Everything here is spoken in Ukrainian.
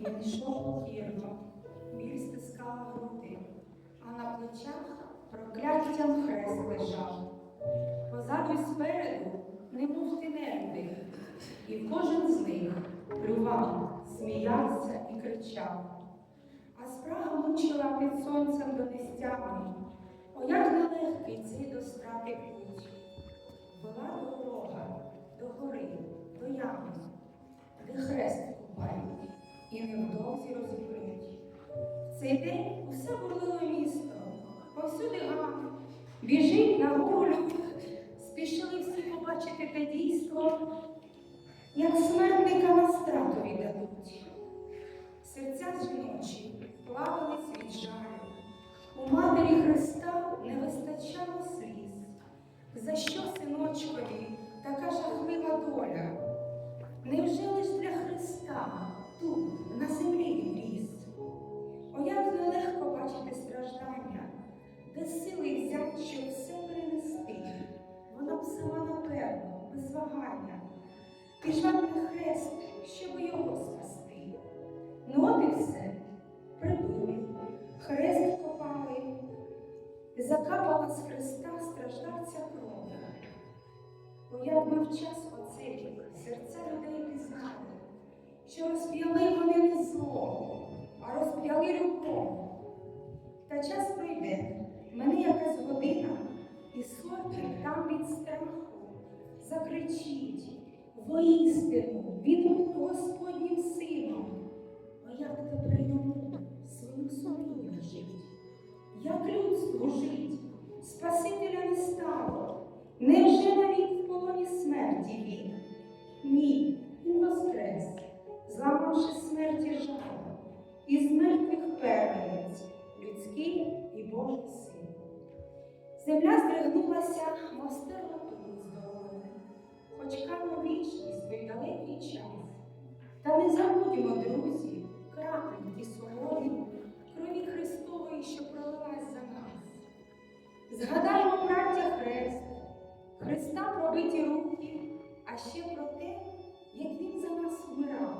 Він йшов покірно, біль стискала груди, а на плечах прокляттям хрест лежав. Позаду й спереду, немов тиненди, і кожен з них плював, сміявся і кричав. А спрага мучила під сонцем до нестями, о, як нелегкий цей до страти і невдовзі розіпруть. В цей день усе бурлило місто, повсюди гам, біжить на люд, спішили всі побачити те дійство, як смертника на страту віддадуть. Серця жіночі плавались від жалю. У матері Христа не вистачало сліз. За що, синочкові, така жахлива доля? Невже лиш для Христа без вагання, пішла на хрест, щоб його спасти. Ну от і все, прибили, хрест копали, закапала з хреста страждавця кров. Бо як би в час оцей серця людей пізнали, що розп'яли вони не зло, а розп'яли любов. Та час пройде, мене якась година, і сотник там від страху закричить воістину, він був Господнім сином. А як тепер йому своїм сумлінням жить? Як людству жить? Спасителя не стало. Невже навіть в полоні смерті він? Ні, він воскрес, зламавши смерті жало, із мертвих первенець, людський і Божий син. Земля здригнулася, не забудьмо, друзі, крапельки солоні, крові Христової, що пролилась за нас. Згадаймо браття Хрест, Христа пробиті руки, а ще про те, як Він за нас вмирав.